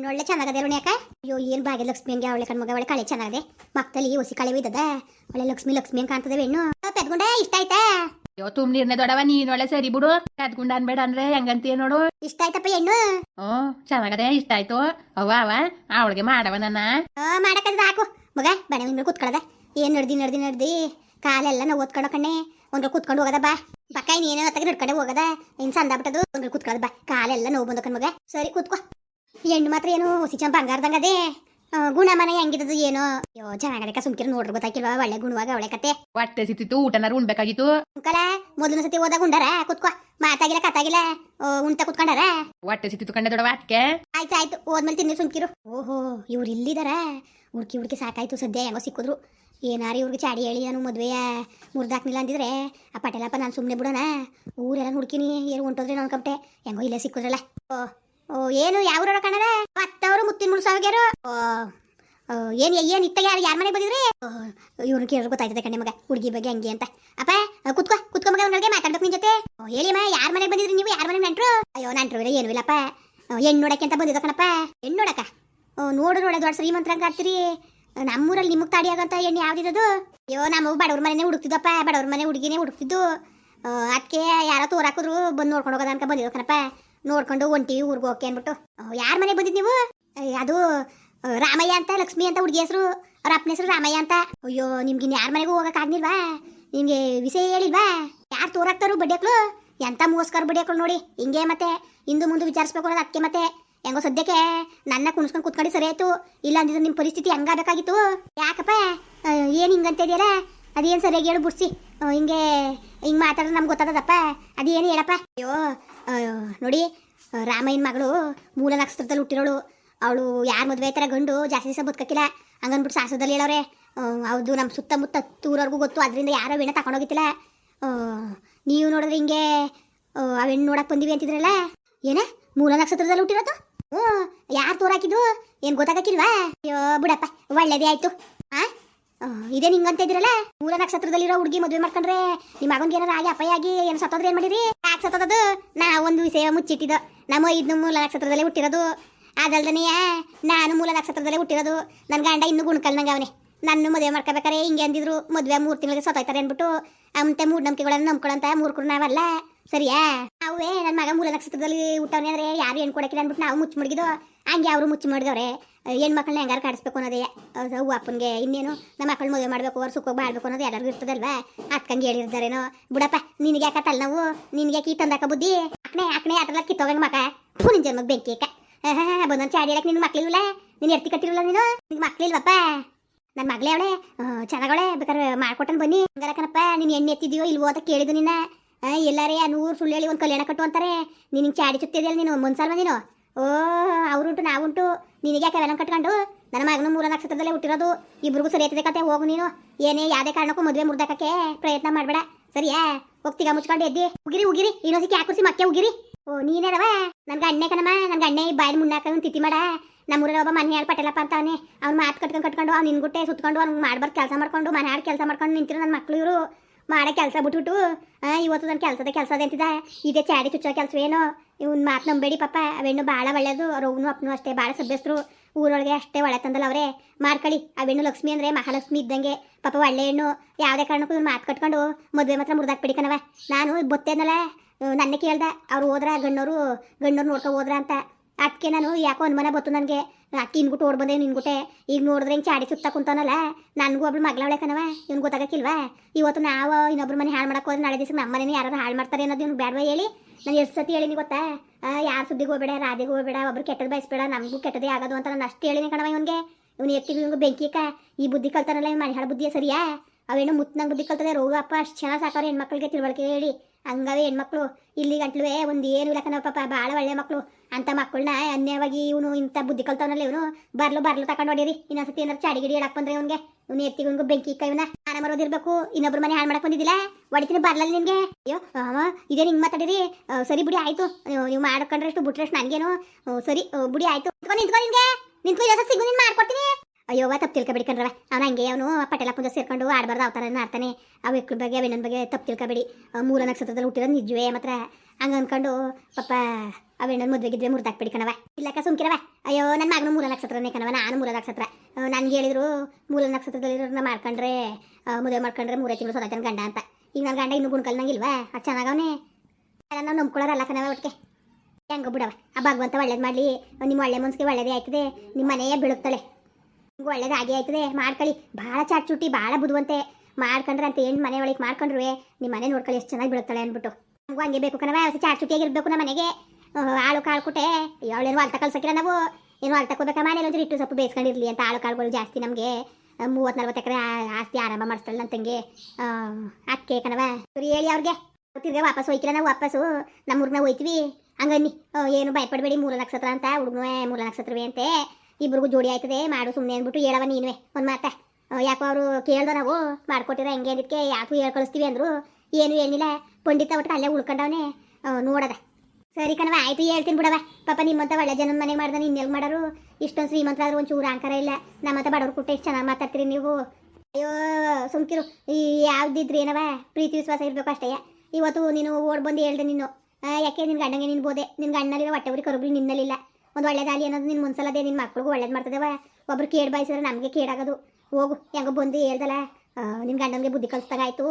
ಹೆಣ್ಣೊಳ್ಳೆ ಚೆನ್ನಾಗದೆ ಅಕ್ಕ. ಅಯ್ಯೋ ಏನು ಭಾಗ್ಯ ಲಕ್ಷ್ಮಿ ಹಂಗೆ ಅವಳೆ ಕಣ್ಮಗ ಅವಳೆ ಕಳೆ ಚೆನ್ನಾಗದೆ. ಮಕ್ಕದಲ್ಲಿ ಹೊಸಿ ಕಳೆ ಬಿದ್ದದ ಒಳ್ಳೆ ಲಕ್ಷ್ಮಿ ಲಕ್ಷ್ಮಿ ಹಂಗೆ ಕಾಣ್ತದೆ ಹೆಣ್ಣು. ಪೆದ್ಗುಂಡೆ ಇಷ್ಟ ಆಯ್ತಾ? ಅಯ್ಯೋ ತುಂಬ ನೀರ್ನೆ ದೊಡವ ನೀನ್ ಒಳ್ಳೆ ಸರಿ ಬಿಡು. ಪೆದ್ಗುಂಡ ಅನ್ಬೇಡ ಅಂದ್ರೆ ಹೆಂಗಂತೀಯ ನೋಡು. ಇಷ್ಟ ಆಯ್ತಪ್ಪ ಹೆಣ್ಣು. ಹ್ಞೂ ಚೆನ್ನಾಗದೆ ಇಷ್ಟ ಆಯ್ತು. ಅವ್ವ ಅವ ಅವಳಿಗೆ ಮಾಡವ ನನ್ನ. ಓ ಮಾಡಕ್ಕದ ಹಾಕು. ಮಗ ಬಣ ಮೇಲೆ ಕೂತ್ಕೊಳ್ಳದ ಏನ್ ನಡ್ದಿ ನಡ್ದಿ ನಡ್ದಿ? ಕಾಲೆಲ್ಲ ನಾವು ಓದ್ಕೊಂಡು ಕಣ್ಣೆ. ಒಂದ್ರ ಕೂತ್ಕೊಂಡು ಹೋಗದ ಬಾ. ಪಕ್ಕ ಇನ್ನೇನೋ ತಗ ನಡ್ಕೊಂಡೆ ಹೋಗದ. ಇನ್ ಸಂದ ಬಿಟ್ಟದು ಒಂದ್ರ ಕೂತ್ಕೊಳ್ಳೋದ ಬಾ. ಕಾಲೆಲ್ಲ ನೋವು ಬಂದಕನ್ ಮಗ ಸರಿ ಕೂತ್ಕೋ. ಹೆಣ್ಣು ಮಾತ್ರ ಏನು ಹೊಸಿ ಚಂಪ ಬಂಗಾರದಂಗ ಅದೇ. ಗುಣ ಮನೆ ಹೆಂಗಿದ್ದು ಏನೋ. ಯೋ ಚೆನ್ನಾಗದಕ್ಕ ಸುಮ್ಕಿರ ನೋಡ್ರಿ ಗೊತ್ತಾಕಿಲ್ವಾ? ಒಳ್ಳೆ ಗುಣವಾಗ ಒಳ್ಳೆ ಕತೆ. ಹೊಟ್ಟೆ ಸಿತ್ತಿತ್ತು ಊಟನಾರು ಉಣ್ಬೇಕಾಗಿತ್ತು. ಅಂಕಲ ಮೊದಲನ ಸತಿ ಹೋದಾಗ ಉಂಡಾರ? ಕುತ್ಕೋ. ಮಾತಾಗಿಲ್ಲ ಕತ್ತಾಗಿಲ್ಲ ಉಂಟ ಉಣ್ತಾ ಕುತ್ಕೊಂಡಾರ? ಹೊಟ್ಟೆ ಸಿತ್ತಿತ್ತು ಕಂಡ ದೊಡ್ಡ ಅದಕ್ಕೆ ಆಯ್ತು ಆಯ್ತು. ಹೋದ್ಮೇಲೆ ತಿನ್ನಿ ಸುಮ್ಕಿರು. ಓಹೋ ಇವ್ರು ಇಲ್ಲಿದಾರ? ಹುಡ್ಕಿ ಹುಡ್ಕಿ ಸಾಕಾಯ್ತು ಸದ್ಯ ಹೆಂಗೋ ಸಿಕ್ಕಿದ್ರು. ಏನಾರು ಇವ್ರಿಗೆ ಚಾಡಿ ಹೇಳಿ ನಾನು ಮದುವೆಯ ಮುರ್ದಾಕ್ನಿಲ್ಲ ಅಂದಿದ್ರೆ ಆ ಪಟೇಲಪ್ಪ ನಾನು ಸುಮ್ಮನೆ ಬಿಡೋಣ. ಊರೆಲ್ಲ ಹುಡ್ಕಿನಿ ಏನು ಹೊಂಟೋದ್ರೆ ನಾನು ಕಪ್ಟೆ? ಹೆಂಗೋ ಇಲ್ಲೇ ಸಿಕ್ಕಿದ್ರಲ್ಲ. ಓ ಓ, ಏನು, ಯಾವ ಕಣದ? ಅತ್ತವರು ಮುತ್ತಿನ ಮುಳು ಓ ಏನ್ ಏನ್, ಇತ್ತ ಯಾರು, ಯಾರ ಮನೆಗೆ ಬಂದಿದ್ರಿ? ಇವ್ರು ಕೇಳಿ ಗೊತ್ತಾಯ್ತದೆ ಕಣ್ಣೆ ಮಗ, ಹುಡುಗಿ ಬಗ್ಗೆ ಹಂಗೆ ಅಂತ. ಅಪ್ಪ ಕುತ್ಕೋ ಕುತ್ಕೋ ಮಗ ಅವ್ನಿಗೆ ಮಾತಾಡ್ಬೇಕು ನಿನ್ ಜೊತೆ. ಹೇಳಿ ಮಾ ಯಾರ ಮನೆಗೆ ಬಂದಿದ್ರಿ ನೀವು, ಯಾರ ಮನೆಗೆ ನೆಂಟ್ರು? ಅಯ್ಯೋ, ನಂಟ್ರು ಇಲ್ಲ ಏನು ಇಲ್ಲಪ್ಪ. ಹೆಣ್ಣು ನೋಡಕ್ಕೆ ಅಂತ ಬಂದಿದ್ದ ಕಣಪ್ಪ. ಹೆಣ್ಣು ನೋಡಕ ನೋಡು ನೋಡ, ದೊಡ್ಡ ಶ್ರೀಮಂತರಂಗ ಆಗ್ತೀರಿ ನಮ್ಮೂರಲ್ಲಿ ನಿಮಗೆ ತಾಡಿ ಆಗಂತ ಹೆಣ್ಣು ಯಾವ್ದಿದ್ದು ಅಯ್ಯೋ, ನಮ್ಮ ಬಡವ್ರ ಮನೆನೇ ಹುಡುಕ್ತಿದ್ದಪ್ಪ, ಬಡವ್ರ ಮನೆ ಹುಡುಗಿನೇ ಹುಡುಕ್ತಿದ್ದು. ಅದಕ್ಕೆ ಯಾರೋ ತೋರಾಕಿದ್ರು ಬಂದು ನೋಡ್ಕೊಂಡು ಹೋಗೋದ ಅನ್ಕ ಬಂದಿದ್ದು ಕಣಪ್ಪ. ನೋಡ್ಕೊಂಡು ಒಂಟಿ ಊರಿಗೆ ಹೋಗಿ ಅಂದ್ಬಿಟ್ಟು. ಯಾರ ಮನೆಗೆ ಬಂದಿದ್ದು ನೀವು? ಅದು ರಾಮಯ್ಯ ಅಂತ, ಲಕ್ಷ್ಮಿ ಅಂತ ಹುಡುಗಿ ಹೆಸರು. ಅವ್ರ ಅಪ್ಪನ ಹೆಸರು ರಾಮಯ್ಯ ಅಂತ. ಅಯ್ಯೋ, ನಿಮ್ಗೆ ಇನ್ನು ಯಾರ ಮನೆಗೂ ಹೋಗಕ್ಕಾಗ್ನಿಲ್ವಾ ನಿಮಗೆ ವಿಷಯ ಹೇಳಿಲ್ವಾ? ಯಾರು ತೋರಾಕ್ತಾರು ಬಡ್ಡಿಯಕ್ಳು ಎಂಥ ಮೋಸ್ಕರ್ ಬಡ್ಡಿಯಕ್ಳು ನೋಡಿ. ಹಿಂಗೆ ಮತ್ತೆ, ಹಿಂದೂ ಮುಂದೆ ವಿಚಾರಿಸ್ಬೇಕು ಅನ್ನೋದು ಅದಕ್ಕೆ ಮತ್ತೆ. ಹೆಂಗೋ ಸದ್ಯಕ್ಕೆ ನನ್ನ ಕುಣಿಸ್ಕೊಂಡು ಕುತ್ಕೊಂಡು ಸರಿ ಆಯ್ತು. ಇಲ್ಲ ಅಂದಿದ್ರೆ ನಿಮ್ಮ ಪರಿಸ್ಥಿತಿ ಹಂಗಾಗಬೇಕಾಗಿತ್ತು. ಯಾಕಪ್ಪ? ಏನು ಏನ್ ಹಿಂಗಂತ ಇದೆಯಲ್ಲ? ಅದೇನು ಸರಿಯಾಗಿ ಹೇಳು ಬಿಡ್ಸಿ. ಹಿಂಗೆ ಹಿಂಗೆ ಮಾತಾಡ್ರೆ ನಮ್ಗೆ ಗೊತ್ತಾಗದಪ್ಪ ಅದೇನು ಹೇಳಪ್ಪ. ಅಯ್ಯೋ ನೋಡಿ ರಾಮಯ್ಯನ ಮಗಳು ಮೂಲ ನಕ್ಷತ್ರದಲ್ಲಿ ಹುಟ್ಟಿರೋಳು. ಅವಳು ಯಾರು ಮದುವೆ ಆಯ್ತಾರ ಗಂಡು ಜಾಸ್ತಿ ದಿವಸ ಬದುಕಕ್ಕಿಲ್ಲ. ಹಂಗನ್ಬಿಟ್ಟು ಶಾಸ್ತ್ರದಲ್ಲಿ ಹೇಳೋರೆ ಹೌದು ನಮ್ಮ ಸುತ್ತಮುತ್ತ ತೂರವ್ರಿಗೂ ಗೊತ್ತು. ಅದರಿಂದ ಯಾರೋ ಹೆಣ್ಣು ತಗೊಂಡೋಗಿತ್ತಿಲ್ಲ ನೀವು ನೋಡಿದ್ರೆ ಹಿಂಗೆ ಆ, ಹೆಣ್ಣು ನೋಡಕ್ಕೆ ಬಂದಿವಿ ಅಂತಿದ್ರಲ್ಲ? ಏನೇ? ಮೂಲ ನಕ್ಷತ್ರದಲ್ಲಿ ಹುಟ್ಟಿರೋದು? ಹ್ಞೂ ಯಾರು ತೋರಾಕಿದ್ದು ಏನು ಗೊತ್ತಾಗಕ್ಕಿಲ್ವಾ? ಅಯ್ಯೋ ಬಿಡಪ್ಪ ಒಳ್ಳೇದೇ ಆಯಿತು. ಹಾಂ ಇದೇ ನಿಂಗಂತ ಇದ್ರಲ್ಲ ಮೂಲ ನಕ್ಷತ್ರದಲ್ಲಿರೋ ಹುಡುಗಿ ಮದುವೆ ಮಾಡ್ಕೊಂಡ್ರೆ ನಿಮ್ಮ ಮಗನ್ಗೆ ಏನಾರ ಆಗಿ ಅಪಾಯ ಆಗಿ ಏನು ಸತ್ತೋದ್ರೆ ಏನು ಮಾಡಿರಿ? ಯಾಕೆ ಸತ್ತೋದದು? ನಾ ಒಂದು ವಿಷಯ ಮುಚ್ಚಿಟ್ಟಿದ್ದು. ನಮ್ಮ ಇದ್ನ ಮೂಲ ನಕ್ಷತ್ರದಲ್ಲೇ ಹುಟ್ಟಿರೋದು. ಅದಲ್ದನೆಯ ನಾನು ಮೂಲ ನಕ್ಷತ್ರದಲ್ಲೇ ಹುಟ್ಟಿರೋದು. ನನ್ನ ಗಂಡ ಇನ್ನೂ ಗುಣಕಲ್ನಂಗೆ ಅವನೇ. ನನ್ನ ಮದುವೆ ಮಾಡ್ಕೋಬೇಕಾರೆ ಹಿಂಗೆ ಅಂದಿದ್ರು. ಮದುವೆ ಮೂರು ತಿಂಗಳಿಗೆ ಸತ್ತೋಯ್ತಾರೆ ಅಂದ್ಬಿಟ್ಟು ಅವಂತೆ ಮೂಢನಂಬಿಕೆಗಳನ್ನ ನಂಬ್ಕೊಳಂತ ಮೂರ್ಕರು ನಾವಲ್ಲ. ಸರಿಯಾ? ಅವೇ ನನ್ನ ಮಗ ಮೂಲ ನಕ್ಷತ್ರದಲ್ಲಿ ಹುಟ್ಟವನೇ ಅಂದ್ರೆ ಯಾರು ಏನ್ ಕೊಡಕ್ಕಿಲ್ಲ ಅಂದ್ಬಿಟ್ಟು ನಾವು ಮುಚ್ಚಿ ಮಡಗಿದ್ದು ಹಂಗೆ ಅವರು ಮುಚ್ಚಿ ಹೆಣ್ಣು ಹೆಣ್ಮಕ್ಳನ್ನ ಹೆಂಗಾರು ಕಾಡಿಸ್ಬೇಕು ಅನ್ನೋದೇ ಅವ್ವ ಅಪ್ಪನಿಗೆ ಇನ್ನೇನು ನಮ್ಮ ಮಕ್ಕಳು ಮದುವೆ ಮಾಡಬೇಕು ಅವ್ರು ಸುಖವಾಗಿ ಮಾಡಬೇಕು ಅನ್ನೋದು ಎಲ್ಲರಿಗೂ ಇರ್ತದಲ್ವಾ? ಅತ್ಕಂಗೆ ಹೇಳಿರ್ತಾರೇನೋ. ಬಿಡಪ್ಪ, ನಿನಗೆ ಯಾಕ ತಲೆನೋವು ನಿನಗೆ ಯಾಕೆ ಈ ತಂದಾಕ ಬುದ್ಧಿ? ಅಕ್ನೆ ಅಕ್ನೆ ಆಟದ ಕಿತ್ತೋಗಂಗೆ ಮಕ. ಫೂ, ನಿನ್ ಜನ್ಮಕ್ಕೆ ಬೆಂಕಿ ಅಕ್ಕ ಬಂದೊಂದು ಚಾಡಿ ಹೇಳಕ್ ನಿನ್ನ ಮಕ್ಳಿಲ್ಲ? ನೀನು ಎರ್ತಿ ಕಟ್ಟಿರಲ್ಲ ನೀನು? ನಿನ್ ಮಕ್ಳಿಲ್ವಪ್ಪ ನನ್ನ ಮಗಳೇ ಅವಳೆ? ಚೆನ್ನಾಗವಳೆ? ಬೇಕಾದ್ರೆ ಮಾಡ್ಕೊಟ್ಟನ್ ಬನ್ನಿ. ಹಂಗಾರಕ್ಕನಪ್ಪ ನೀನು ಎಣ್ಣೆ ಎತ್ತಿದ್ಯೋ ಇಲ್ವೋ ಅಂತ ಕೇಳಿದ್ದು ನಿನ್ನ. ಎಲ್ಲರೇ ಆ ನೂರು ಸುಳ್ಳು ಹೇಳಿ ಒಂದು ಕಲ್ಯಾಣ ಕಟ್ಟು ಅಂತಾರೆ. ನಿನಗೆ ಚಾಡಿ ಚುತ್ತಿದೆಯಲ್ಲ ನೀನು? ಮನ್ಸಲ್ವ ನೀನು? ಓ, ಅವರುಂಟು, ನಾವುಂಟು. ನಿನಗೆ ಯಾಕೆ ಅವೆಲ್ಲ ಕಟ್ಕೊಂಡು? ನನ್ನ ಮಗನು ಮೂರ ನಕ್ಷತ್ರದಲ್ಲೇ ಹುಟ್ಟಿರೋದು. ಇಬ್ರಿಗೂ ಸರಿ ಆಯ್ತದೆ ಕತೆ, ಹೋಗು ನೀನು. ಏನೇ ಯಾವುದೇ ಕಾರಣಕ್ಕೂ ಮದುವೆ ಮುರ್ದಾಕಕ್ಕೆ ಪ್ರಯತ್ನ ಮಾಡಬೇಡ. ಸರಿಯಾ? ಹೋಗ್ತೀಗ ಮುಚ್ಕೊಂಡು ಎದ್ದಿ. ಉಗಿರಿ ಉಗಿರಿ. ಇನ್ನೊಂದ್ಸತಿ ಯಾಕುರ್ಸಿ ಮಕ್ಕೆ, ಉಗಿರಿ. ಓ ನೀನೇರವ ನನ್ಗೆ ಅಣ್ಣೆ ಕಣಮ್ಮ. ನನ್ಗೆ ಅಣ್ಣೆ ಬಾಯಿ ಮುನ್ನಾಕ ಒಂದು ತಿಥಿ ಮಾಡ. ನಮ್ಮೂರಲ್ಲಿ ಒಬ್ಬ ಮನೆ ಹೇಳಿ ಪಟೇಲಪ್ಪ ಅಂತ ಅವನೇ ಅವ್ನು ಮಾತು ಕಟ್ಕೊಂಡು ಕಟ್ಕೊಂಡು, ಅವ್ನು ನಿನ್ಗುಟ್ಟೆ ಸುತ್ಕೊಂಡು, ಅವ್ನು ಮಾಡ್ಬಾರ್ದು ಕೆಲಸ ಮಾಡ್ಕೊಂಡು ಮನೆ ಹಾಡು ಕೆಲಸ ಮಾಡ್ಕೊಂಡು ನಿಂತಿರೋ ನನ್ನ ಮಕ್ಳು ಇವರು. ಮಾಡೋ ಕೆಲಸ ಬಿಟ್ಬಿಟ್ಟು ಇವತ್ತು ನನ್ನ ಕೆಲಸದ ಕೆಲಸದ ಅಂತಿದ್ದ. ಇದೇ ಚಾಡಿ ಚುಚ್ಚೋ ಕೆಲಸವೇನೋ ಇವ್ನ ಮಾತು ನಂಬೇಡಿ ಪಾಪ. ಅವೆಣ್ಣು ಭಾಳ ಒಳ್ಳೆಯದು ಅವ್ರ ಅವ್ನು ಅಪ್ಪನು ಅಷ್ಟೇ ಭಾಳ ಸಭ್ಯಸ್ಥರು. ಊರೊಳಗೆ ಅಷ್ಟೇ ಒಳ್ಳೆ ತಂದಲ್ಲ ಅವರೇ. ಮಾರ್ಕಳಿ, ಅವೆಣ್ಣು ಲಕ್ಷ್ಮಿ ಅಂದರೆ ಮಹಾಲಕ್ಷ್ಮಿ ಇದ್ದಂಗೆ. ಪಾಪ ಒಳ್ಳೆ ಹೆಣ್ಣು. ಯಾವುದೇ ಕಾರಣಕ್ಕೂ ಇವ್ನು ಮಾತು ಕಟ್ಕೊಂಡು ಮದುವೆ ಮಾತ್ರ ಮುರಿದಾಕ್ಬಿಡಿ ಕಣವ ನಾನು ಬತ್ತೇನಲ್ಲ ನನ್ನ ಕೇಳ್ದೆ. ಅವ್ರು ಹೋದ್ರ ಗಣ್ಣವರು ಗಣ್ಣವ್ರು ನೋಡ್ಕೊ ಹೋದ್ರ ಅಂತ. ಅದಕ್ಕೆ ನಾನು ಯಾಕೋ ಅನುಮಾನ ಬತ್ತು ನನಗೆ. ಅಕ್ಕಿ ಇನ್ಗುಟ್ಟು ಓಡ್ ಬಂದೆ ನಿನ್ಗುಟ್ಟೆ. ಈಗ ನೋಡಿದ್ರೆ ಹಿಂಗೆ ಚಾಡಿ ಸುತ್ತ ಕುಂತಾನಲ್ಲ. ನನಗೂ ಒಬ್ಳು ಮಗಳವಳೆ ಕಣವ ಇವ್ನು ಗೊತ್ತಾಗಕ್ಕಿಲ್ವಾ? ಇವತ್ತು ನಾವು ಇನ್ನೊಬ್ರು ಮನೆ ಹಾಳು ಮಾಡಕ್ಕೆ ಹೋದ್ರೆ ನಾಳೆ ದಿವಸ ನಮ್ಮ ಮನೇನ ಯಾರು ಹಾಳು ಮಾಡ್ತಾರೆ ಅನ್ನೋದು ಇವ್ನು ಬೇಡವಾ ಹೇಳಿ? ನಾನು ಎಷ್ಟು ಸತಿ ಹೇಳಿನಿ ಗೊತ್ತಾ? ಯಾರು ಸುದ್ದಿಗೆ ಹೋಗ್ಬೇಡ ರಾಧಿಗೆ ಹೋಗ್ಬೇಡ, ಒಬ್ರು ಕೆಟ್ಟದ್ದು ಬಯಸ್ಬೇಡ, ನಮಗೂ ಕೆಟ್ಟದೇ ಆಗೋದು ಅಂತ ನಾನು ಅಷ್ಟು ಹೇಳಿನಿ ಕಣವ ಇವನಿಗೆ. ಇವ್ನು ಎತ್ತಿಗೆ ಇವ್ನಿಗೆ ಬೆಂಕಿಕ ಈ ಬುದ್ಧಿ ಕಲ್ತಾನಲ್ಲ, ಇವ್ನು ಮನೆ ಹಾಳು ಬುದ್ಧಿಯೇ ಸರಿಯಾ? ಅವೇನು ಮುತ್ನಂಗ ಬುದ್ಧಿ ಕಲ್ತದೆ, ರೋಗ ಅಪ್ಪ, ಅಷ್ಟು ಚೆನ್ನಾಗಿ ಸಾಕೋರು ಹೆಣ್ಮಕ್ಳಿಗೆ ತಿಳುವಳಿಕೆ ಹೇಳಿ. ಹಂಗವೇ ಹೆಣ್ಮಕ್ಳು, ಇಲ್ಲಿ ಗಂಟ್ಲುವೆ, ಒಂದು ಏನು ಇಲ್ಲ ಕಣವ ಪಾಪ ಒಳ್ಳೆ ಮಕ್ಕಳು ಅಂತ ಮಕ್ಕಳನ್ನ ಅನ್ಯವಾಗಿ ಇವನು ಇಂಥ ಬುದ್ಧಿ ಕಲ್ತವನಲ್ಲ ಇವನು. ಬರ್ಲು ಬರ್ಲು ತಗೊಂಡು ಹೊಡೀರಿ. ಇನ್ನೊಂದ್ಸತಿ ಏನಾರು ಚಾಡಿ ಗಿಡಿ ಹೇಳಕ್ ಬಂದ್ರೆ ಇವನ್ಗೆ. ಇವ್ನು ಎತ್ತಿಗೆ ಇವ್ನಿಗೆ ಬೆಂಕಿ ಇವನ. ಸ್ನಾನ ಮರೋದಿರ್ಬೇಕು ಇನ್ನೊಬ್ರು ಮನೆ ಹಾಳು ಮಾಡಕ್ ಬಂದಿದ್ದಿಲ್ಲ? ಹೊಡಿತೀನಿ ಬರ್ಲಲ್ಲ ನಿಮಗೆ ಅಯ್ಯೋ ಇದೇ ಹಿಂಗೆ ಮಾತಾಡಿರಿ. ಸರಿ ಬಿಡಿ, ಆಯ್ತು. ನೀವು ನೀವು ಮಾಡ್ಕೊಂಡ್ರೆ ಅಷ್ಟು ಬಿಟ್ರೆ ಅಷ್ಟು ನನಗೇನು ಸರಿ ಬಿಡಿ, ಆಯ್ತು. ನಿಂತ್ಕೊ ನಿಂತ್ಕೊ ನಿನ್ಗೆ. ಸಿಗು, ನಿನ್ ಮಾಡ್ಕೊಡ್ತೀನಿ. ಅಯ್ಯೋವ ತಪ್ಪು ತಿಳ್ಕೊಬೇಡಿ ಕಣ್ರವ ಅವ್ನು ಹಂಗೆ, ಅವನು ಪಟೇಲ ಪುಂಜ ಸೇರ್ಕೊಂಡು ಆಡಬಾರ್ದು ಅವತಾರ ಆಡ್ತಾನೆ. ಅವ ವ್ಯಕ್ತಿ ಬಗ್ಗೆ ಅವಿನ ಬಗ್ಗೆ ತಪ್ಪು ತಿಳ್ಕೊಬೇಡಿ ಮೂಲ ನಕ್ಷತ್ರದಲ್ಲಿ ಹುಟ್ಟಿರೋ ನಿಜವೇ ಮಾತ್ರ. ಹಂಗೆ ಅನ್ಕೊಂಡು ಪಾಪ ಗಿದ್ರೆ ಮುರ್ದಾಕ್ ಬಿಡಿ ಕಣವ ಇಲ್ಲಕ್ಕ ಸುಮ್ಕಿರವ ಅಯ್ಯೋ ನನ್ನ ಮಗನು ಮೂಲ ನಕ್ಷತ್ರನೇ ಕಣವ ನಾನು ಮೂಲ ನಕ್ಷತ್ರ. ನನ್ಗೆ ಹೇಳಿದ್ರು ಮೂಲ ನಕ್ಷತ್ರದಲ್ಲಿರೋರ್ನ ಮಾಡ್ಕೊಂಡ್ರೆ ಮದುವೆ ಮಾಡ್ಕೊಂಡ್ರೆ ಮೂರೇ ತಿಂಗಳು ಸದಾತನ ಗಂಡ ಅಂತ. ಈಗ ನನ್ನ ಗಂಡ ಇನ್ನೂ ಗುಣಕಲ್ನಂಗಿಲ್ವ ಅದು ಚೆನ್ನಾಗವನೇ ನಾವು ನಂಬ್ಕೊಳ್ಳೋರಲ್ಲ ಕಣವ ಒಟ್ಟಿಗೆ ಹೆಂಗ ಬಿಡವ ಆ ಭಗವಂತ ಒಳ್ಳೇದು ಮಾಡಲಿ. ನಿಮ್ಮ ಒಳ್ಳೆ ಮನ್ಸಿಗೆ ಒಳ್ಳೇದೇ ಆಯ್ತದೆ. ನಿಮ್ಮ ಮನೆಯೇ ಬೀಳುತ್ತಳೆ. ನಿಮ್ಗೆ ಒಳ್ಳೇದು ಆಗೇ ಆಯ್ತದೆ. ಮಾಡ್ಕೊಳ್ಳಿ ಭಾಳ ಚಾಟ್ ಚುಟ್ಟಿ, ಭಾಳ ಬುದುವಂತೆ. ಮಾಡ್ಕೊಂಡ್ರೆ ಅಂತ ಏನು ಮನೆ ಒಳಗೆ ಮಾಡ್ಕೊಂಡ್ರು ನಿಮ್ಮ ಮನೆ ನೋಡ್ಕೊಳ್ಳಿ ಎಷ್ಟು ಚೆನ್ನಾಗಿ ಬಿಡುತ್ತಾಳೆ ಅಂದ್ಬಿಟ್ಟು ನಮಗೂ ಹಂಗೆ ಬೇಕು ಕಣವ ಹೊಸ ಚಾಟ್ ಚುಟ್ಟಿಯಾಗಿರ್ಬೇಕು ನಮ್ಮ ಮನೆಗೆ. ಆಳು ಕಾಳು ಕುಟೆ ಅವಳೇನು ಅಳ್ತ ಕಳ್ಸಕ್ಕಿಲ್ಲ ನಾವು. ಏನು ಅಳ್ತ ಕೊಡ್ಬೇಕಾ ಮನೇಲಿ ಒಂದು ಇಟ್ಟು ಸ್ವಲ್ಪ ಬೇಯಿಸ್ಕೊಂಡಿರಲಿ ಅಂತ ಆಳು ಕಾಳುಗಳು ಜಾಸ್ತಿ ನಮಗೆ. ಮೂವತ್ತು ನಲ್ವತ್ತು ಎಕರೆ ಆಸ್ತಿ ಆರಂಭ ಮಾಡಿಸ್ತಾಳೆ ನನ್ನ ತಂಗಿ. ಅಕ್ಕೆ ಕಣವ ಸರಿ ಹೇಳಿ ಅವ್ರಿಗೆ. ತಿರ್ಗಿ ವಾಪಸ್ ಹೋಯ್ಕಿಲ್ಲ ನಾವು ವಾಪಸ್ಸು. ನಮ್ಮ ಊರಿನ ಹೋಯ್ತೀವಿ. ಹಂಗನ್ನಿ. ಏನು ಭಯಪಡಬೇಡಿ ಮೂಲ ನಕ್ಷತ್ರ ಅಂತ. ಹುಡುಗನೇ ಮೂಲ ನಕ್ಷತ್ರವೇ ಅಂತೆ. ಇಬ್ರಿಗೂ ಜೋಡಿ ಆಯ್ತದೆ, ಮಾಡು ಸುಮ್ಮನೆ ಅಂದ್ಬಿಟ್ಟು ಹೇಳವ ನೀನುವೆ, ಒಂದು ಮಾತ. ಯಾಕೋ ಅವರು ಕೇಳ್ದ ನಾವು, ಮಾಡ್ಕೊಟ್ಟಿರೋ ಹೆಂಗೆ ಅಂದಿದ್ಕೆ ಯಾಕೂ ಹೇಳಿ ಕಳಿಸ್ತೀವಿ ಅಂದ್ರು. ಏನು ಏನಿಲ್ಲ, ಪಂಡಿತ ಒಟ್ಟು ಅಲ್ಲೇ ಉಳ್ಕೊಂಡವನೇ ನೋಡದ. ಸರಿ ಕಣವ ಆಯ್ತು, ಹೇಳ್ತೀನಿ ಬಿಡವ ಪಾಪ ನಿಮ್ಮಂತ ಒಳ್ಳೆ ಜನ ಮನೆಗೆ ಮಾಡ್ದಾನೆ ಇನ್ನೆಲ್ಲಿ ಮಾಡೋರು? ಇಷ್ಟೊಂದು ಶ್ರೀಮಂತ ಆದ್ರೂ ಒಂಚೂರು ಅಂಕಾರ ಇಲ್ಲ. ನಮ್ಮಂತ ಬಡವ್ರು ಕುಟ್ಟ ಎಷ್ಟು ಚೆನ್ನಾಗಿ ಮಾತಾಡ್ತೀರಿ ನೀವು? ಅಯ್ಯೋ, ಸುಮ್ಕಿರು. ಈ ಯಾವ್ದಿದ್ರಿ ಏನವ ಪ್ರೀತಿ, ವಿಶ್ವಾಸ ಇರ್ಬೇಕು ಅಷ್ಟೇ. ಇವತ್ತು ನೀನು ಓಡ್ ಬಂದು ಹೇಳ್ದೆ ನೀನು ಯಾಕೆ ನಿನ್ನ ಗಂಡಂಗೆ ನೀನು ಬೋದೆ ನಿನ್ನ ಗಂಡನಲ್ಲಿರೋ ಹೊಟ್ಟೆ ಊರಿ ಕರುಗಳು ನಿನ್ನಲ್ಲಿಲ್ಲ ಒಂದು ಒಳ್ಳೇದಾಗಲಿ ಅನ್ನೋದು ನಿನ್ನ ಮುನ್ಸಲದೆ ನಿನ್ನ ಮಕ್ಳಿಗೂ ಒಳ್ಳೇದು ಮಾಡ್ತದವ. ಒಬ್ರು ಕೇಡ್ ಬಾಯಿಸಿದ್ರೆ ನಮಗೆ ಕೇಡಾಗೋದು. ಹೋಗು ಹೆಂಗೋ ಬಂದು ಹೇಳ್ದಲ್ಲ ನಿನ್ನ ಗಂಡನಿಗೆ ಬುದ್ಧಿ ಕಲಿಸ್ದಾಗಾಯ್ತು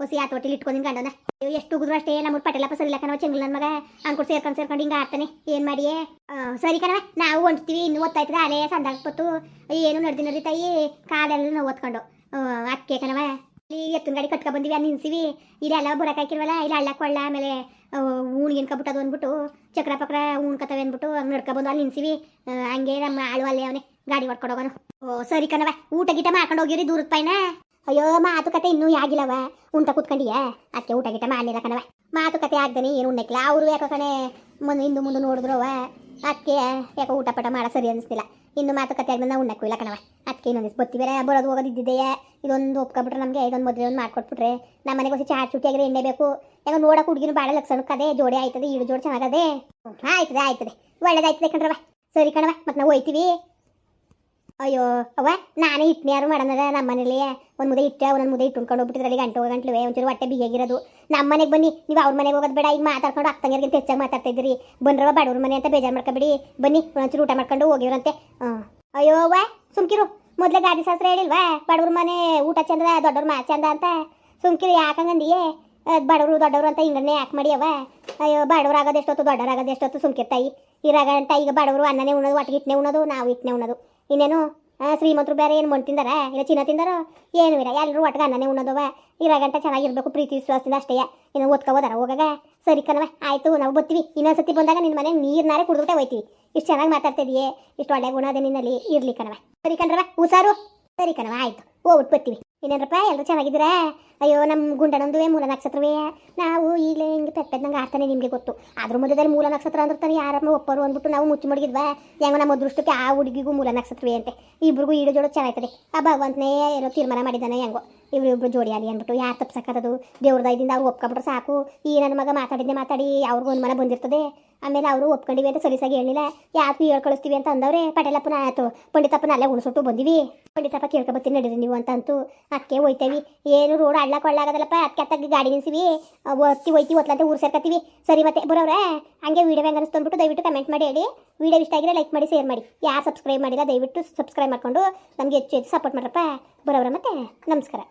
ಹೊಸಿ ಆತೋಟಿಲಿ ಇಟ್ಕೊಂಡು ನಿನ್ನ ಗಂಡನ. ಎಷ್ಟು ಉಗಿದ್ರು ಅಷ್ಟೇ ನಮ್ಮ ಪಟೇಲಪ್ಪ ಸರಿ ಇಲ್ಲ ಕಣವ ಚೆಂಗ್ಲ ಮಗ. ಅಂಕುಡ್ ಸೇರ್ಕೊಂಡು ಸೇರ್ಕೊಂಡು ಹಿಂಗೆ ಆಡ್ತಾನೆ. ಏನು ಮಾಡಿಯೇ? ಆ, ಸರಿ ಕಣವ ನಾವು ಹೊಂಟ್ತೀವಿ. ಇನ್ನು ಓದ್ತಾಯ್ತದೆ ಅಲೆ ಸಂದಾಗ ಬತ್ತು ಏನು ನಡ್ದಿ ನಡ್ದಿ ತಾಯಿ? ಕಾಲೆಲ್ಲ ನಾವು ಓದ್ಕೊಂಡು ಅಕ್ಕೆ ಕಣವ ಇಲ್ಲಿ ಎತ್ತಿನ ಗಾಡಿ ಕಟ್ಕೊಂಡ್ ಬಂದಿವಿ ಅಲ್ಲಿ ನಿನ್ಸಿವಿ ಇಲ್ಲೆಲ್ಲ ಬರಕ್ ಹಾಕಿರ್ವಲ್ಲ ಇಲ್ಲ ಹಳ್ಳ ಕೊಳ್ಳ ಆಮೇಲೆ ಊಣಿಗೆ ಎನ್ಕೊಬಿಟ್ಟದು ಅಂದ್ಬಿಟ್ಟು ಚಕ್ರ ಪಕ್ರ ಉಣ್ಕತವೆ ಅಂದ್ಬಿಟ್ಟು ಹಂಗೆ ನಡ್ಕೊ ಬಂದು ಅಲ್ಲಿ ನಿನ್ಸಿವಿ ಹಂಗೆ ನಮ್ಮ ಆಳು ಅಲ್ಲೇ ಅವನೇ ಗಾಡಿ ಹೊಡ್ಕೊಂಡು ಹೋಗೋನು. ಓ, ಸರಿ ಕಣವ ಊಟ ಗೀಟ ಮಾಡ್ಕೊಂಡು ಹೋಗಿರಿ ದೂರದ ಪೈನ? ಅಯ್ಯೋ, ಮಾತುಕತೆ ಇನ್ನೂ ಆಗಿಲ್ಲವ ಉಂಟ ಕೂತ್ಕೊಂಡಿಯ? ಅದಕ್ಕೆ ಊಟ ಗೀಟ ಮಾಡಲಿಲ್ಲ ಕಣವ ಮಾತುಕತೆ ಆಗ್ದೇನೆ, ಏನು ಉಣ್ಣಕ್ಕಿಲ್ಲ. ಅವರು ಯಾಕೋ ಕಣೆ ಮುಂದೆ ಹಿಂದೆ ಮುಂದೆ ನೋಡಿದ್ರವ ಅದಕ್ಕೆ ಯಾಕೋ ಊಟ ಪಟ ಮಾಡೋ ಸರಿ ಅನಿಸ್ತಿಲ್ಲ. ಇನ್ನು ಮಾತುಕತೆ ಆದ್ಮೇಲೆ ನಾವು ಉಣ್ಣಕ್ಕೂ ಇಲ್ಲ ಕಣವ ಅದಕ್ಕೆ ಇನ್ನೊಂದು ಬತ್ತಿ ಬೇರೆ ಬರೋದು ಹೋಗೋದು ಇದ್ದಿದ್ದೆಯೇ ಇದೊಂದು ಒಪ್ಕೊಬಿಟ್ರೆ ನಮಗೆ ಇದೊಂದು ಮದುವೆ ಒಂದು ಮಾಡ್ಕೊಟ್ಬಿಟ್ರೆ. ನಮ್ಮ ಮನೆಗೆ ಹೊಸ ಚಾಟ್ ಚುಟ್ಟಿ ಆಗಿರೋ ಎಣ್ಣೆ ಬೇಕು. ಯಾಕೋ ನೋಡಕ್ಕೆ ಹುಡುಗಿನ ಭಾಳ ಲಕ್ಷಣಕ್ಕದೆ ಜೋಡಿ ಆಯ್ತದೆ ಇಳು ಜೋಡಿ ಚೆನ್ನಾಗದೆ. ಆಯ್ತದೆ ಆಯ್ತದೆ. ಒಳ್ಳೇದಾಯ್ತದೆ ಕಣ್ರವ ಸರಿ ಕಣವ ಮತ್ತೆ ನಾವು ಹೋಯ್ತೀವಿ. ಅಯ್ಯೋ, ಅವ್ವ, ನಾನೇ ಇಟ್ನ ಯಾರು ಮಾಡೋಣದ? ನಮ್ಮ ಮನೇಲಿ ಒಂದು ಮುದ್ದೆ ಇಟ್ಟೆ ಒಂದೊಂದು ಮುದ್ದೆ ಇಟ್ಟು ಉಣ್ಕೊಂಡು ಹೋಗ್ಬಿಟ್ಟಿದ್ರಲ್ಲಿ ಗಂಟೆ ಹೋಗೋ ಗಂಟ್ಲುವೆ ಒಂಚೂರು ಹೊಟ್ಟೆ ಬಿಗಿಯಾಗಿರೋದು ನಮ್ಮ ಮನೆಗೆ ಬನ್ನಿ, ನೀವು ಅವ್ರ ಮನೆಗೆ ಹೋಗೋದು ಬೇಡ. ಈಗ ಮಾತಾಡ್ಕೊಂಡು ಅಕ್ಕಂಗಿರ್ಗಿಂತ ಹೆಚ್ಚಾಗಿ ಮಾತಾಡ್ತಾ ಇದ್ದೀರಿ. ಬಂದ್ರವ ಬಡವ್ರ ಮನೆ ಅಂತ ಬೇಜಾರು ಮಾಡ್ಕೊಬೇಡಿ. ಬನ್ನಿ ಒಂಚೂರು ಊಟ ಮಾಡ್ಕೊಂಡು ಹೋಗಿವ್ರಂತೆ. ಅಯ್ಯೋ, ಅವ್ವ, ಸುಮ್ಕಿರು. ಮೊದಲೇ ಗಾದಿ ಶಾಸ್ತ್ರ ಹೇಳಿಲ್ವಾ? ಬಡವ್ರ ಮನೆ ಊಟ ಚಂದ ದೊಡ್ಡವ್ರ ಮಾ ಚಂದ ಅಂತ? ಸುಮ್ಕಿ ಯಾಕಂಗಂದಿಯೇ? ಬಡವರು ದೊಡ್ಡವರು ಅಂತ ಹಿಂಗನ್ನೇ ಯಾಕೆ ಮಾಡಿಯವ ಅಯ್ಯೋ, ಬಡವ್ರು ಆಗೋದು ಎಷ್ಟೊತ್ತು, ದೊಡ್ಡವ್ರು ಆಗೋದು ಎಷ್ಟೊತ್ತು ಸುಮ್ಕಿರ್ತಾಯಿ ಇರಾಗಂಟ ಈಗ ಬಡವರು ಅನ್ನನೇ ಉಣ್ಣೋದು ಒಟ್ಟಿಗೆ ಇಟ್ನೆ ಉಣ್ಣೋದು ನಾವು ಇಟ್ನೆ ಉಣ್ಣೋದು ಇನ್ನೇನು? ಶ್ರೀಮಂತರು ಬೇರೆ ಏನು ಮಣ್ಣು ತಿಂದಾರ? ಇಲ್ಲ ಚಿನ್ನ ತಿಂದಾರೋ? ಏನು ಇಲ್ಲ. ಎಲ್ಲರೂ ಒಟ್ಟಿಗೆ ಅನ್ನನೇ ಉಣ್ಣೋದವ ಇರಾಗಂಟ ಚೆನ್ನಾಗಿರ್ಬೇಕು, ಪ್ರೀತಿ, ವಿಶ್ವಾಸದಿಂದ ಅಷ್ಟೇ. ಇನ್ನು ಓದ್ಕೋಬೋದಾರ, ಹೋಗಾಗ? ಸರಿ ಕಣವ ಆಯ್ತು, ನಾವು ಬರ್ತೀವಿ ಇನ್ನೊಂದ್ಸತಿ ಬಂದಾಗ ನಿನ್ನ ಮನೆಗೆ ನೀರ್ನಾರೆ ಕುಡಿದ್ಬಿಟ್ಟೆ ಹೋಯ್ತೀವಿ. ಇಷ್ಟು ಚೆನ್ನಾಗಿ ಮಾತಾಡ್ತಿದೀಯೇ? ಇಷ್ಟು ಒಳ್ಳೆ ಗುಣ ಅದೇ ನಿನ್ನಲ್ಲಿ ಇರ್ಲಿ ಕಣವ ಸರಿ ಕಣ್ರವ ಹುಷಾರು? ಸರಿ ಕಣವ ಆಯ್ತು. ಹೋಗ್ಬಿಟ್ಟು ಬರ್ತೀವಿ ಇನ್ನೇನಪ್ಪ ಎಲ್ಲರೂ ಚೆನ್ನಾಗಿದ್ದೀರಾ? ಅಯ್ಯೋ ನಮ್ಮ ಗುಂಡನೊಂದುವೆ ಮೂಲ ನಕ್ಷತ್ರವೇ. ನಾವು ಈಗಲೇ ಹಿಂಗೆ ಪೆಪ್ಪೆದಂಗೆ ಆಡ್ತಾನೆ ನಿಮಗೆ ಗೊತ್ತು. ಅದ್ರ ಮಧ್ಯದಲ್ಲಿ ಮೂಲ ನಕ್ಷತ್ರ ಅಂದಿರ್ತಾನೆ ಯಾರನ್ನ ಒಪ್ಪರು ಅಂದ್ಬಿಟ್ಟು ನಾವು ಮುಚ್ಚಿ ಮಡಗಿದ್ವಾ? ಹೆಂಗೋ ನಮ್ಮ ಅದೃಷ್ಟಕ್ಕೆ ಆ ಹುಡುಗಿಗೂ ಮೂಲ ನಕ್ಷತ್ರವೇ ಅಂತೆ. ಇಬ್ರಿಗೂ ಈಡು ಜೋಡು ಚೆನ್ನಾಗ್ತದೆ. ಆ ಭಗವಂತನೇ ಏನೋ ತೀರ್ಮಾನ ಮಾಡಿದ್ದಾನೆ ಹೆಂಗೋ. ಇವರು ಜೋಡಿ ಆಗಲಿ ಅಂದ್ಬಿಟ್ಟು ಯಾರು ತಪ್ಸಕ್ಕದದು ದೇವ್ರ ದಯದಿಂದ ಅವ್ರು ಒಪ್ಕೊಂಬಿಟ್ರೆ ಸಾಕು. ಈ ನನ್ನ ಮಗ ಮಾತಾಡಿದ್ದೆ ಮಾತಾಡಿ ಅವ್ರಿಗೂ ಒಂದು ಮನ ಬಂದಿರ್ತದೆ. ಆಮೇಲೆ ಅವರು ಒಪ್ಕೊಂಡಿವಿ ಅಂತ ಸರಿಸಾಗಿ ಹೇಳಿಲ್ಲ. ಯಾಕೆ ಹೇಳ್ ಕಳಿಸ್ತೀವಿ ಅಂತ ಅಂದವ್ರೆ, ಪಟೇಲಪ್ಪನ ಆಯ್ತು. ಪಂಡಿತಪ್ಪನ ಅಲ್ಲೇ ಉಣಿಸ್ಬಿಟ್ಟು ಬಂದಿವಿ. ಪಂಡಿತಪ್ಪ ಕೇಳ್ಕೊಬತ್ತೀನಿ ನಡೀರಿ ನೀವು ಅಂತ ಅಂತೂ ಅದಕ್ಕೆ ಹೋಯ್ತೇವಿ. ಏನು ರೋಡ್ ಅಳ್ಳಕ್ಕೆ ಒಳ್ಳಾಗದಲ್ಲಪ್ಪ ಅದಕ್ಕೆ ಅತ್ತಾಗ ಗಾಡಿ ನಿಲ್ಸಿವಿ. ಒತ್ತಿ ಹೋಯ್ತಿ ಒತ್ಲಂತೆ ಊರು ಸೇರ್ಕತ್ತೀವಿ. ಸರಿ ಮತ್ತೆ, ಬರೋವ್ರೆ, ಹಂಗೆ ವೀಡಿಯೋ ಹೆಂಗೆ ಅನಿಸ್ತಂದ್ಬಿಟ್ಟು ದಯವಿಟ್ಟು ಕಮೆಂಟ್ ಮಾಡಿ ಹೇಳಿ. ವಿಡಿಯೋ ಇಷ್ಟ ಆಗಿದ್ರೆ ಲೈಕ್ ಮಾಡಿ ಶೇರ್ ಮಾಡಿ. ಯಾರು ಸಬ್ಸ್ಕ್ರೈಬ್ ಮಾಡಿಲ್ಲ, ದಯವಿಟ್ಟು ಸಬ್ಸ್ಕ್ರೈಬ್ ಮಾಡ್ಕೊಂಡು ನಮಗೆ ಹೆಚ್ಚು ಹೆಚ್ಚು ಸಪೋರ್ಟ್ ಮಾಡ್ರಪ್ಪ. ಬರೋವ್ರೆ ಮತ್ತೆ, ನಮಸ್ಕಾರ.